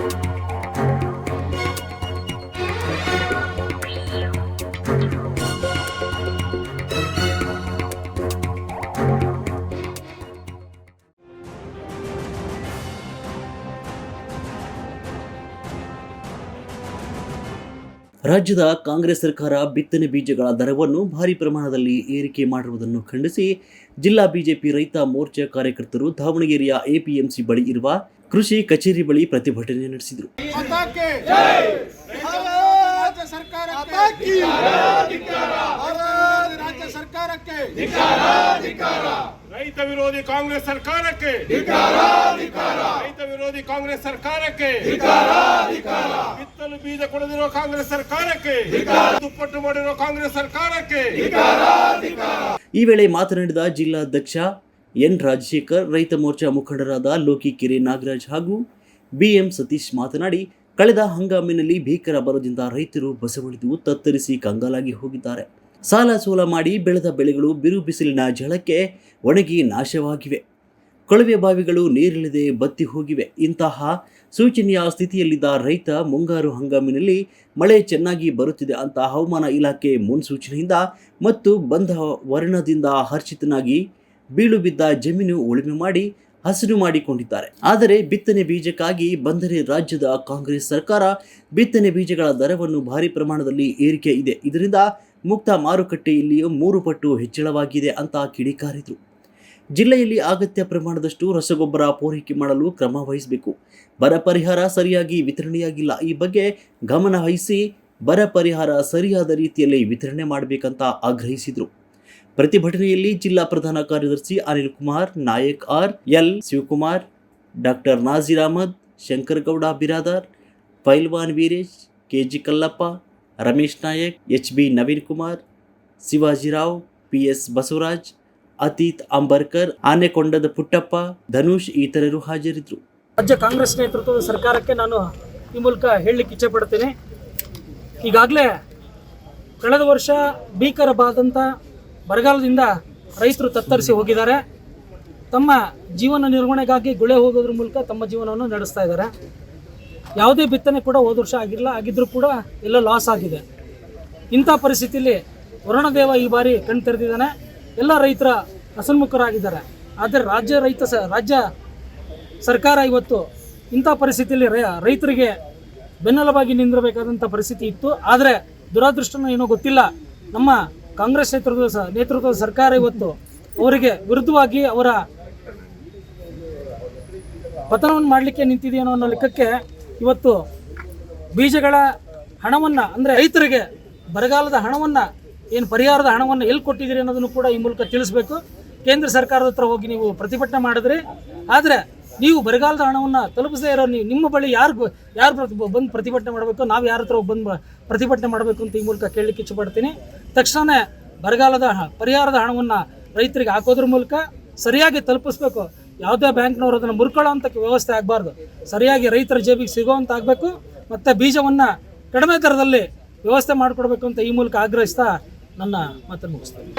Thank you. ರಾಜ್ಯದ ಕಾಂಗ್ರೆಸ್ ಸರ್ಕಾರ ಬಿತ್ತನೆ ಬೀಜಗಳ ದರವನ್ನು ಭಾರಿ ಪ್ರಮಾಣದಲ್ಲಿ ಏರಿಕೆ ಮಾಡಿರುವುದನ್ನು ಖಂಡಿಸಿ ಜಿಲ್ಲಾ ಬಿಜೆಪಿ ರೈತ ಮೋರ್ಚಾ ಕಾರ್ಯಕರ್ತರು ದಾವಣಗೆರೆಯ ಎಪಿಎಂಸಿ ಬಳಿ ಇರುವ ಕೃಷಿ ಕಚೇರಿ ಬಳಿ ಪ್ರತಿಭಟನೆ ನಡೆಸಿದರು. ರೈತ ವಿರೋಧಿ ಕಾಂಗ್ರೆಸ್ ಸರ್ಕಾರಕ್ಕೆ! ವಿರೋಧಿ ಕಾಂಗ್ರೆಸ್ ಸರ್ಕಾರಕ್ಕೆ ಬಿತ್ತಲು ಬೀಜ ಕೊಡದಿರುವ ಕಾಂಗ್ರೆಸ್ ಸರ್ಕಾರಕ್ಕೆ ದುಪ್ಪಟ್ಟು ಮಾಡಿರುವ ಕಾಂಗ್ರೆಸ್ ಸರ್ಕಾರಕ್ಕೆ ಈ ವೇಳೆ ಮಾತನಾಡಿದ ಜಿಲ್ಲಾಧ್ಯಕ್ಷ ಎನ್ ರಾಜಶೇಖರ್, ರೈತ ಮೋರ್ಚಾ ಮುಖಂಡರಾದ ಲೋಕಿ ಕಿರಿ ನಾಗರಾಜ್ ಹಾಗೂ ಬಿಎಂ ಸತೀಶ್ ಮಾತನಾಡಿ, ಕಳೆದ ಹಂಗಾಮಿನಲ್ಲಿ ಭೀಕರ ಬರದಿಂದ ರೈತರು ಬಸವಳಿದು ತತ್ತರಿಸಿ ಕಂಗಾಲಾಗಿ ಹೋಗಿದ್ದಾರೆ. ಸಾಲ ಸೋಲ ಮಾಡಿ ಬೆಳೆದ ಬೆಳೆಗಳು ಬಿರು ಬಿಸಿಲಿನ ಝಳಕ್ಕೆ ಒಣಗಿ ನಾಶವಾಗಿವೆ. ಕೊಳವೆ ಬಾವಿಗಳು ನೀರಿಲ್ಲದೆ ಬತ್ತಿ ಹೋಗಿವೆ. ಇಂತಹ ಸೂಚನೆಯ ಸ್ಥಿತಿಯಲ್ಲಿದ್ದ ರೈತ ಮುಂಗಾರು ಹಂಗಾಮಿನಲ್ಲಿ ಮಳೆ ಚೆನ್ನಾಗಿ ಬರುತ್ತಿದೆ ಅಂತ ಹವಾಮಾನ ಇಲಾಖೆ ಮುನ್ಸೂಚನೆಯಿಂದ ಮತ್ತು ಬಂದ ವರ್ಣದಿಂದ ಹರ್ಷಿತನಾಗಿ ಬೀಳು ಬಿದ್ದ ಜಮೀನು ಉಳುಮೆ ಮಾಡಿ ಹಸಿರು ಮಾಡಿಕೊಂಡಿದ್ದಾರೆ. ಆದರೆ ಬಿತ್ತನೆ ಬೀಜಕ್ಕಾಗಿ ಬಂದರೆ ರಾಜ್ಯದ ಕಾಂಗ್ರೆಸ್ ಸರ್ಕಾರ ಬಿತ್ತನೆ ಬೀಜಗಳ ದರವನ್ನು ಭಾರಿ ಪ್ರಮಾಣದಲ್ಲಿ ಏರಿಕೆ ಇದೆ. ಇದರಿಂದ ಮುಕ್ತ ಮಾರುಕಟ್ಟೆಯಲ್ಲಿಯೂ ಮೂರು ಪಟ್ಟು ಹೆಚ್ಚಳವಾಗಿದೆ ಅಂತ ಕಿಡಿಕಾರಿದರು. ಜಿಲ್ಲೆಯಲ್ಲಿ ಅಗತ್ಯ ಪ್ರಮಾಣದಷ್ಟು ರಸಗೊಬ್ಬರ ಪೂರೈಕೆ ಮಾಡಲು ಕ್ರಮ ವಹಿಸಬೇಕು. ಬರ ಪರಿಹಾರ ಸರಿಯಾಗಿ ವಿತರಣೆಯಾಗಿಲ್ಲ. ಈ ಬಗ್ಗೆ ಗಮನ ವಹಿಸಿ ಬರ ಪರಿಹಾರ ಸರಿಯಾದ ರೀತಿಯಲ್ಲಿ ವಿತರಣೆ ಮಾಡಬೇಕಂತ ಆಗ್ರಹಿಸಿದರು. ಪ್ರತಿಭಟನೆಯಲ್ಲಿ ಜಿಲ್ಲಾ ಪ್ರಧಾನ ಕಾರ್ಯದರ್ಶಿ Anil Kumar, Nayak R, L, Shivakumar, doctor Nazeer Ahmed Shankaragouda Biradar, ಪೈಲ್ವಾನ್ Veeresh, KG Kallappa, Ramesh Nayak, H B Naveen Kumar, Shivajirao, P S Basavaraj Atheeth Ambarkar, ಆನೆಕೊಂಡದ Puttappa, Dhanush ಇತರರು ಹಾಜರಿದ್ದರು ರಾಜ್ಯ ಕಾಂಗ್ರೆಸ್ ನೇತೃತ್ವದ ಸರ್ಕಾರಕ್ಕೆ ನಾನು ಈ ಮೂಲಕ ಹೇಳಲಿಕ್ಕೆ ಇಚ್ಛೆಪಡ್ತೇನೆ ಈಗಾಗಲೇ ಕಳೆದ ವರ್ಷ ಭೀಕರವಾದಂಥ ಬರಗಾಲದಿಂದ ರೈತರು ತತ್ತರಿಸಿ ಹೋಗಿದ್ದಾರೆ. ತಮ್ಮ ಜೀವನ ನಿರ್ವಹಣೆಗಾಗಿ ಗುಳೆ ಹೋಗೋದ್ರ ಮೂಲಕ ತಮ್ಮ ಜೀವನವನ್ನು ನಡೆಸ್ತಾ ಇದ್ದಾರೆ. ಯಾವುದೇ ಬಿತ್ತನೆ ಕೂಡ ಹೋದ ವರ್ಷ ಆಗಿಲ್ಲ ಆಗಿದ್ದರೂ ಕೂಡ ಎಲ್ಲ ಲಾಸ್ ಆಗಿದೆ. ಇಂಥ ಪರಿಸ್ಥಿತಿಯಲ್ಲಿ ವರುಣದೇವ ಈ ಬಾರಿ ಕಣ್ ತೆರೆದಿದ್ದಾನೆ. ಎಲ್ಲ ರೈತರ ಹಸನ್ಮುಖರಾಗಿದ್ದಾರೆ ಆದರೆ ರಾಜ್ಯ ರೈತ ಸ, ರಾಜ್ಯ ಸರ್ಕಾರ ಇವತ್ತು ಇಂಥ ಪರಿಸ್ಥಿತಿಯಲ್ಲಿ ರೈತರಿಗೆ ಬೆನ್ನೆಲುಬಾಗಿ ನಿಂದಿರಬೇಕಾದಂಥ ಪರಿಸ್ಥಿತಿ ಇತ್ತು. ಆದರೆ ದುರಾದೃಷ್ಟನೋ ಏನೋ ಗೊತ್ತಿಲ್ಲ. ನಮ್ಮ ಕಾಂಗ್ರೆಸ್ ನೇತೃತ್ವದ ನೇತೃತ್ವದ ಸರ್ಕಾರ ಇವತ್ತು ಅವರಿಗೆ ವಿರುದ್ಧವಾಗಿ ಅವರ ಪತನವನ್ನು ಮಾಡಲಿಕ್ಕೆ ನಿಂತಿದೆಯೋ ಅನ್ನೋ ಲೆಕ್ಕಕ್ಕೆ ಇವತ್ತು ಬೀಜಗಳ ಹಣವನ್ನು, ಅಂದರೆ ರೈತರಿಗೆ ಬರಗಾಲದ ಹಣವನ್ನು ಏನು ಪರಿಹಾರದ ಹಣವನ್ನು ಎಲ್ಲಿ ಕೊಟ್ಟಿದ್ದೀರಿ ಅನ್ನೋದನ್ನು ಕೂಡ ಈ ಮೂಲಕ ತಿಳಿಸ್ಬೇಕು. ಕೇಂದ್ರ ಸರ್ಕಾರದ ಹತ್ರ ಹೋಗಿ ನೀವು ಪ್ರತಿಭಟನೆ ಮಾಡಿದ್ರಿ. ಆದರೆ ನೀವು ಬರಗಾಲದ ಹಣವನ್ನು ತಲುಪಿಸದೇ ಇರೋ ನೀವು ನಿಮ್ಮ ಬಳಿ ಯಾರು ಯಾರು ಬಂದು ಪ್ರತಿಭಟನೆ ಮಾಡಬೇಕು? ನಾವು ಯಾರ ಹತ್ರ ಬಂದು ಪ್ರತಿಭಟನೆ ಮಾಡಬೇಕು ಅಂತ ಈ ಮೂಲಕ ಕೇಳಲಿಕ್ಕೆ ಇಚ್ಛಪಡ್ತೀನಿ. ತಕ್ಷಣವೇ ಬರಗಾಲದ ಪರಿಹಾರದ ಹಣವನ್ನು ರೈತರಿಗೆ ಹಾಕೋದ್ರ ಮೂಲಕ ಸರಿಯಾಗಿ ತಲುಪಿಸ್ಬೇಕು. ಯಾವುದೇ ಬ್ಯಾಂಕ್ನವರು ಅದನ್ನು ಮುರ್ಕೊಳ್ಳೋ ಅಂತ ವ್ಯವಸ್ಥೆ ಆಗಬಾರ್ದು. ಸರಿಯಾಗಿ ರೈತರ ಜೇಬಿಗೆ ಸಿಗೋವಂತ ಆಗಬೇಕು. ಮತ್ತು ಬೀಜವನ್ನು ಕಡಿಮೆ ದರದಲ್ಲಿ ವ್ಯವಸ್ಥೆ ಮಾಡಿಕೊಡ್ಬೇಕು ಅಂತ ಈ ಮೂಲಕ ಆಗ್ರಹಿಸ್ತಾ ನನ್ನ ಮಾತನ್ನು ಮುಗಿಸ್ತೇನೆ.